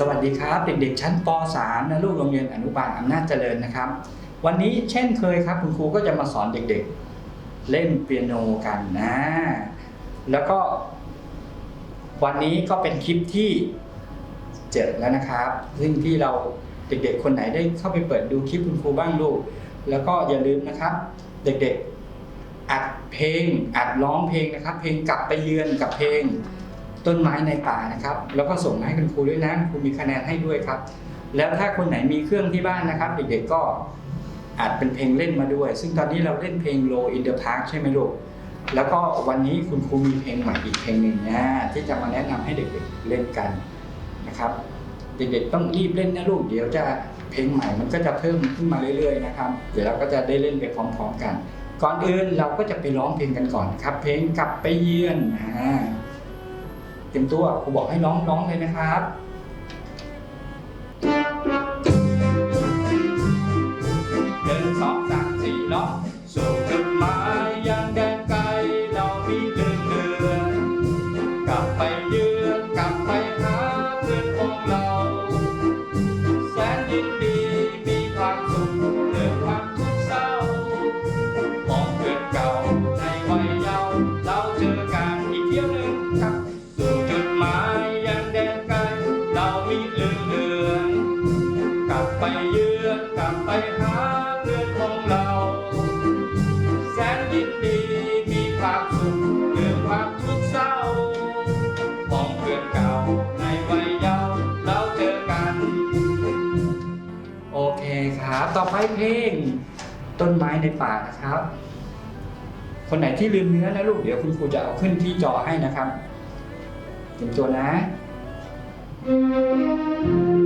สวัสดีครับ เด็กๆ ชั้นป .3 นะลูกโรงเรียนอนุบาลอำนาจเจริญนะครับ วันนี้เช่นเคยครับคุณครูก็จะมาสอนเด็กๆ เล่นเปียโนกันนะ แล้วก็ วันนี้ก็เป็นคลิปที่เจ็ดแล้วนะครับ ซึ่งที่เราเด็กๆ คนไหนได้เข้าไปเปิดดูคลิปคุณครูบ้างลูก แล้วก็อย่าลืมนะครับ เด็กๆ อัดเพลงอัดร้องเพลงนะครับ เพลงกลับไปเยือนกับเพลง ต้นไม้ในป่านะครับ แล้วก็ส่งมาให้คุณครูด้วยนะครูมีคะแนนให้ด้วยครับ แล้วถ้าคนไหนมีเครื่องที่บ้านนะครับ เด็กๆก็อัดเป็นเพลงเล่นมาด้วย ซึ่งตอนนี้เราเล่นเพลง Low in the Park ใช่ไหมลูกแล้วก็วันนี้คุณครูมีเพลงใหม่อีกเพลงหนึ่งนะที่จะมาแนะนำให้เด็กๆเล่นกันนะครับ เด็กๆต้องรีบเล่นนะลูกเดี๋ยวจะเพลงใหม่มันก็จะเพิ่มขึ้นมาเรื่อยๆนะครับ เดี๋ยวเราก็จะได้เล่นไปพร้อมๆกัน ก่อนอื่นเราก็จะไปร้องเพลงกันก่อนครับ เพลงกลับไปเยือนอ่า เตรียมตัวครูบอกให้น้องร้องเลยนะครับ คครับ ต่อไปเพลง ต้นไม้ในป่านะครับ คนไหนที่ลืมเนื้อนะลูกเดี๋ยวคุณครูจะเอาขึ้นที่จอให้นะครับเตรียมตัวนะต้น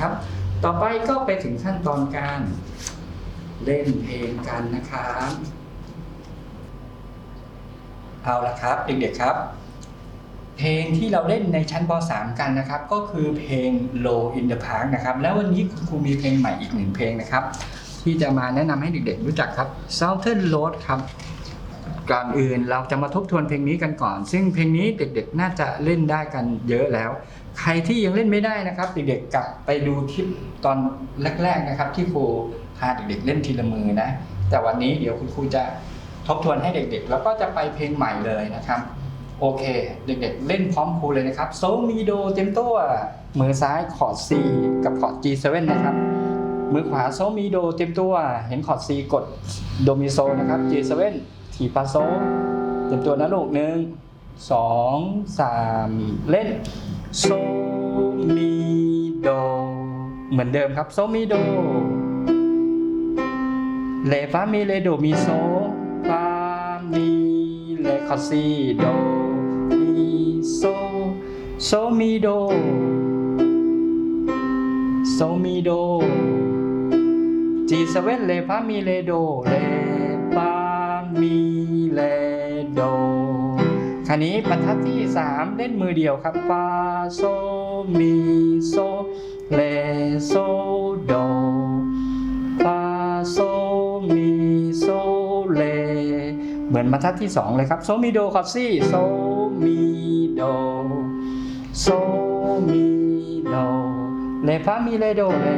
นะครับ ต่อไปก็ไปถึงขั้นตอนการเล่นเพลงกันนะครับ เอาละครับเด็กๆครับ เพลงที่เราเล่นในชั้นป .3 กันนะครับ ก็คือเพลง Low in the Park นะครับ แล้ววันนี้คุณครูมีเพลงใหม่อีกหนึ่งเพลงนะครับ ที่จะมาแนะนำให้เด็กๆรู้จักครับ Southern Road ครับ ก่อนอื่นเราจะมาทบทวนเพลงนี้กันก่อน ซึ่งเพลงนี้เด็กๆ น่าจะเล่นได้กันเยอะแล้ว ใครที่ยังเล่นไม่ได้นะครับ เด็กๆกลับไปดูคลิปตอนแรก ๆนะครับ ที่ครูพาเด็กๆ เล่นทีละมือนะ แต่วันนี้เดี๋ยวคุณครูจะทบทวนให้เด็กๆ แล้วก็จะไปเพลงใหม่เลยนะครับ โอเค เด็กๆ เล่นพร้อมครูเลยนะครับโซมีโดเต็มตัวมือซ้ายคอร์ด C กับคอร์ด G7 นะครับมือขวาโซมีโดเต็มตัว เห็นคอร์ด C กดโดมิโซนะครับ G7 ถีบปาโซเต็มตัวนะลูกหนึ่งสองสามเล่นโซมีโด เหมือนเดิมครับโซมีโดเลฟามีเลโดมีโซฟามีเลคอซีโดมีโซโซมีโดโซมีโด G7 เลฟามีเลโดเลฟา มีเลโดคราวนี้บรรทัดที่ 3 เล่นมือเดียวครับฟาโซมีโซเลโซโดฟาโซมีโซเลเหมือนบรรทัดที่สองเลยครับโซมีโดคอร์ซี่โซมีโดโซมีโดเลฟามีเลโดเล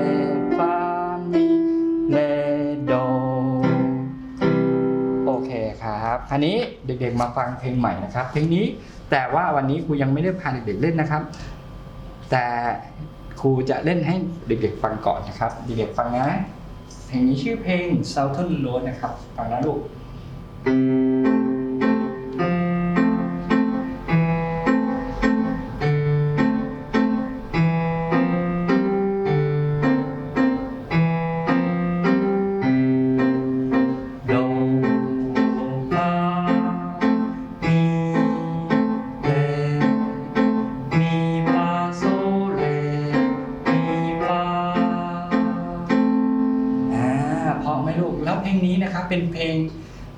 ครับคราวนี้เด็กๆมาฟังเพลงใหม่นะครับ เพลงนี้แต่ว่าวันนี้ครูยังไม่ได้พาเด็กๆเล่นนะครับ แต่ครูจะเล่นให้เด็กๆฟังก่อนนะครับ เด็กๆฟังนะ เพลงนี้ชื่อเพลง Southern Road นะครับฟังนะลูกโ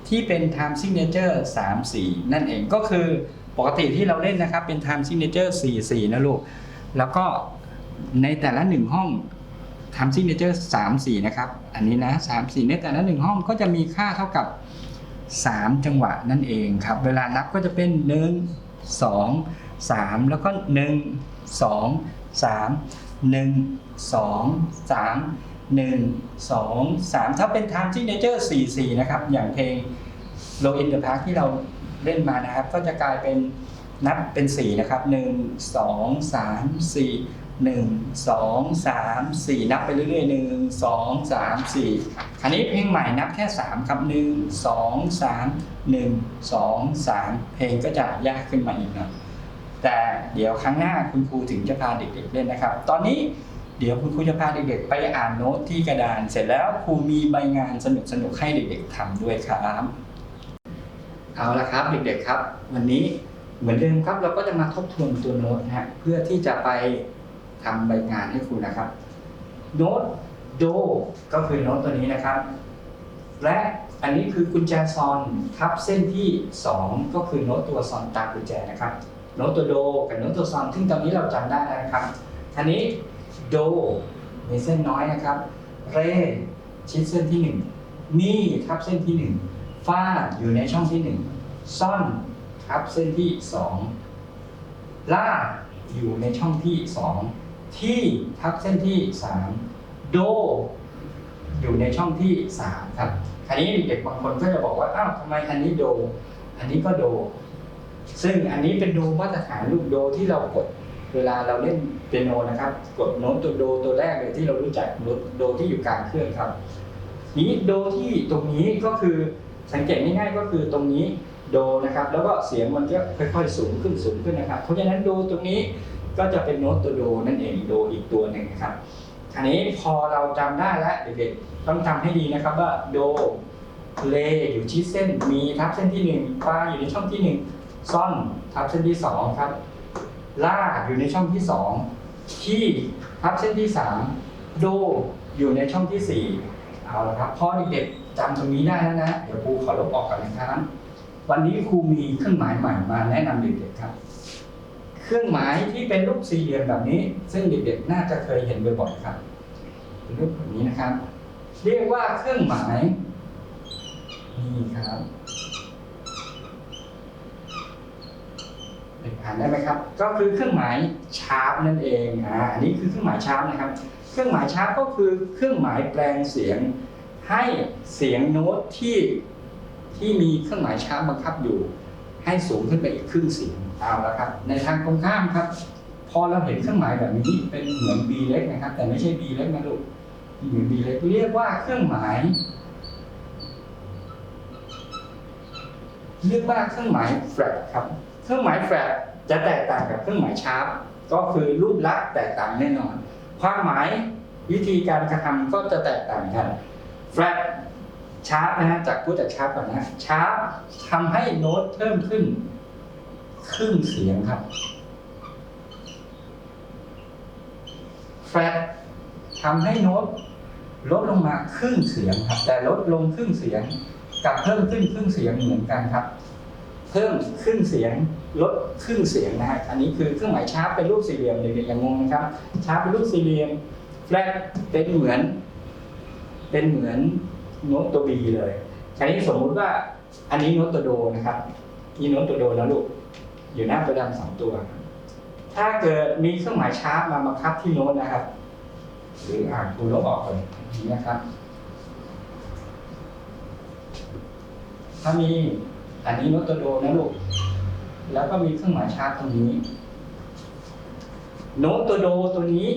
ที่เป็น time signature 3 4 นั่นเองก็คือปกติที่เราเล่นนะครับเป็น time signature 4 4 นะลูก แล้วก็ในแต่ละหนึ่งห้องทำซิกเนเจอร์สามสี่นะครับ อันนี้นะสามสี่ในแต่ละหนึ่งห้องก็จะมีค่าเท่ากับ 3 จังหวะนั่นเองครับ เวลานับก็จะเป็น 1 2 3 แล้วก็ 1 2 3 1 2 3 1 2 3 ถ้าเป็น time signature 4 4 นะครับ อย่างเพลง Low in the Park ที่เราเล่นมานะครับ ก็จะกลายเป็นนับเป็น 4 นะครับ 1 2 3 4 1 2 3 4 นับไปเรื่อยๆ 1 2 3 4 อันนี้เพลงใหม่นับแค่ 3 ครับ 1 2 3 1 2 3 เพลงก็จะยากขึ้นมาอีกหนะแต่เดี๋ยวครั้งหน้าคุณครูถึงจะพาเด็กๆเล่นนะครับ ตอนนี้ เดี๋ยวคุณครูจะพาเด็กๆ ไปอ่านโน้ตที่กระดานเสร็จแล้วครูมีใบงานสนุกๆให้เด็กๆทำด้วยครับเอาละครับเด็กๆครับ วันนี้เหมือนเดิมครับเราก็จะมาทบทวนตัวโน้ตนะฮะเพื่อที่จะไปทำใบงานให้ครูนะครับ โน้ตโดก็คือโน้ตตัวนี้นะครับ และอันนี้คือกุญแจซอนทับเส้นที่ 2 ก็คือโน้ตตัวซอนตามกุญแจนะครับ โน้ตตัวโดกับโน้ตตัวซอนซึ่งตอนนี้เราจำได้แล้วนะครับอันนี้ โดในเส้นน้อยนะครับ เรชิดเส้นที่1มีทับเส้นที่ 1 ฟาอยู่ในช่องที่ 1 ซ่อนทับเส้นที่ 2 ล่าอยู่ในช่องที่ 2 ที่ทับเส้นที่ 3 โด อยู่ในช่องที่ 3 ครับอันนี้เด็กบางคนก็จะบอกว่าอ้าวทำไมอันนี้โด อันนี้ก็โด ซึ่งอันนี้เป็นโดมาตรฐานลูกโดที่เรากด เวลาเราเล่น เปียโนนะครับ กดโน้ตตัวโดตัวแรกเลยที่เรารู้จักโน้ตโดที่อยู่กลางเครื่องครับ นี้โดที่ตรงนี้ก็คือสังเกตง่ายๆก็คือตรงนี้โดนะครับ แล้วก็เสียงมันก็ค่อยๆสูงขึ้นสูงขึ้นนะครับ เพราะฉะนั้นโดตรงนี้ก็จะเป็นโน้ตตัวโดนั่นเองโดอีกตัวหนึ่งนะครับอันนี้พอเราจำได้แล้วเด็กๆต้องจำให้ดีนะครับว่าโดเลอยู่ที่เส้นมีทับเส้นที่หนึ่งฟาอยู่ในช่องที่หนึ่งซ่อนทับเส้นที่สองครับ ล่าอยู่ในช่องที่สองที่ทับเส้นที่สามโดอยู่ในช่องที่สี่เอาละครับพอเด็กๆจำตรงนี้ได้แล้วนะ เดี๋ยวครูขอลบออกก่อนนะครับวันนี้ครูมีเครื่องหมายใหม่มาแนะนำเด็กๆครับ เครื่องหมายที่เป็นรูปสี่เหลี่ยมแบบนี้ ซึ่งเด็กๆน่าจะเคยเห็นบ่อยๆครับเป็นรูปแบบนี้นะครับ เรียกว่าเครื่องหมายนี่ครับ อ่านได้ไหมครับ ก็คือเครื่องหมายชาร์ปนั่นเองอ่าอันนี้คือเครื่องหมายชาร์ปนะครับ เครื่องหมายชาร์ปก็คือเครื่องหมายแปลงเสียง ให้เสียงโน้ตที่ที่มีเครื่องหมายชาร์ปบังคับอยู่ ให้สูงขึ้นไปอีกครึ่งเสียงเอาละครับ ในทางตรงข้ามครับ พอเราเห็นเครื่องหมายแบบนี้เป็นเหมือน B เล็กนะครับ แต่ไม่ใช่ B เล็กนะลูกเหมือน B เล็กเรียกว่าเครื่องหมายเรียกว่าเครื่องหมายแฟลตครับ เครื่องหมายแฟลตจะแตกต่างกับเครื่องหมายชาร์ปก็คือรูปลักษณ์แตกต่างแน่นอน ความหมายวิธีการกระทำก็จะแตกต่างกันแฟลตชาร์ปนะฮะจากพูดจากชาร์ปก่อนนะชาร์ปทำให้โน้ตเพิ่มขึ้นครึ่งเสียงครับแฟลตทำให้โน้ตลดลงมาครึ่งเสียงครับ แต่ลดลงครึ่งเสียงกับเพิ่มขึ้นครึ่งเสียงเหมือนกันครับ พิ่มครึ่งเสียงลดครึ่งเสียงนะฮะอันนี้คือเครื่องหมายชาร์ปเป็นรูปสี่เหลี่ยมเด็กๆอย่างงงนะครับชาร์ปเป็นรูปสี่เหลี่ยมแฟลตเป็นเหมือน เป็นเหมือนโน้ตตัว B เลยอันนี้สมมุติว่าอันนี้โน้ตตัวโดนะครับนี่โน้ตตัวโดนะลูกอยู่หน้าตัวดำสองตัว ถ้าเกิดมีเครื่องหมายชาร์ปมาบังคับที่โน้ตนะครับ หรืออ่านครูลบออกเลยนี่นะครับ ถ้ามี อันนี้โน้ตตัวโดนะลูก แล้วก็มีเครื่องหมายชาร์ปตรงนี้ โน้ตตัวโดตัวนี้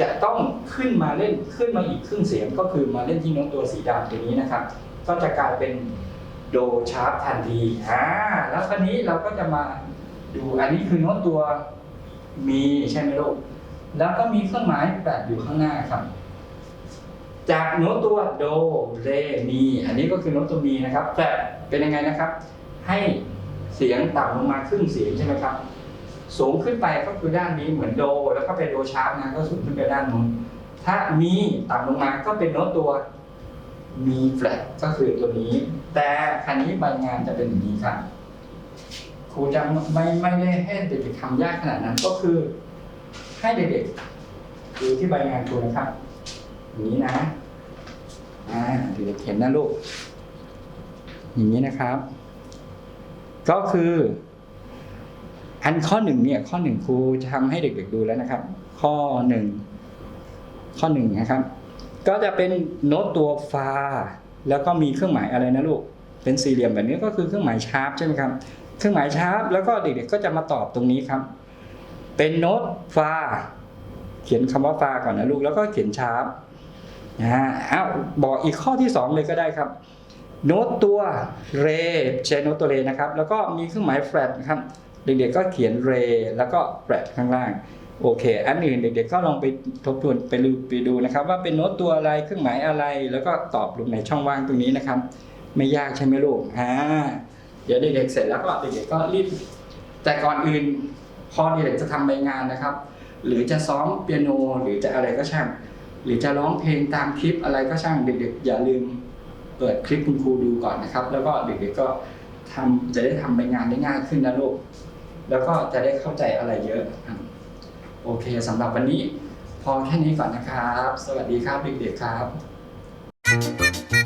จะต้องขึ้นมาเล่นขึ้นมาอีกครึ่งเสียงก็คือมาเล่นที่โน้ตตัวสีดำตัวนี้นะครับ ก็จะกลายเป็นโดชาร์ปทันทีอ่าแล้วคราวนี้เราก็จะมาดูอันนี้คือโน้ตตัวมีใช่ไหมลูก แล้วก็มีเครื่องหมายแปดอยู่ข้างหน้าครับ จากโน้ตตัวโดเรมี อันนี้ก็คือโน้ตตัวมีนะครับแต่เป็นยังไงนะครับ ให้เสียงต่ำลงมาครึ่งเสียงใช่ไหมครับ สูงขึ้นไปก็คือด้านนี้เหมือนโด แล้วก็เป็นโดชาร์ปนะก็สูงขึ้นไปด้านนู้นถ้ามีต่ำลงมาก็เป็นโน้ตตัวมีแฟลตก็คือตัวนี้ แต่คันนี้ใบงานจะเป็นอย่างนี้ครับครูจะไม่ไม่ได้ให้เด็กๆทำยากขนาดนั้นก็คือให้เด็กๆดูที่ใบงานครูนะครับอย่างนี้นะอ่าเด็กๆเห็นนะลูก อย่างนี้นะครับ ก็คืออันข้อหนึ่งเนี่ยข้อหนึ่งครูจะทำให้เด็กๆดูแล้วนะครับ ข้อหนึ่งข้อหนึ่งนะครับ ก็จะเป็นโน้ตตัวฟาแล้วก็มีเครื่องหมายอะไรนะลูก เป็นสี่เหลี่ยมแบบนี้ก็คือเครื่องหมายชาร์ปใช่ไหมครับ เครื่องหมายชาร์ปแล้วก็เด็กๆก็จะมาตอบตรงนี้ครับ เป็นโน้ตฟาเขียนคำว่าฟาก่อนนะลูกแล้วก็เขียนชาร์ปนะฮะอ้าวบอกอีกข้อที่สองเลยก็ได้ครับ โน้ตตัวเรใช้โน้ตตัวเรนะครับ แล้วก็มีเครื่องหมายแฟลตนะครับ เด็กๆก็เขียนเรแล้วก็แฟลตข้างล่างโอเค อันอื่นเด็กๆก็ลองไปทบทวนไปดูไปดูนะครับ ว่าเป็นโน้ตตัวอะไรเครื่องหมายอะไร แล้วก็ตอบลงในช่องว่างตรงนี้นะครับ ไม่ยากใช่ไหมลูกอ่าเดี๋ยวเด็กๆเสร็จแล้วก็เด็กๆก็รีบแต่ก่อนอื่นพอเด็กๆจะทำใบงานนะครับ หรือจะซ้อมเปียโนหรือจะอะไรก็ช่าง หรือจะร้องเพลงตามคลิปอะไรก็ช่างเด็กๆ อย่าลืม เปิดคลิปคุณครูดูก่อนนะครับ แล้วก็เด็กๆก็ทำจะได้ทำใบงานได้ง่ายขึ้นนะลูก แล้วก็จะได้เข้าใจอะไรเยอะอะโอเคสำหรับวันนี้ พอแค่นี้ก่อนนะครับ สวัสดีครับเด็กๆครับ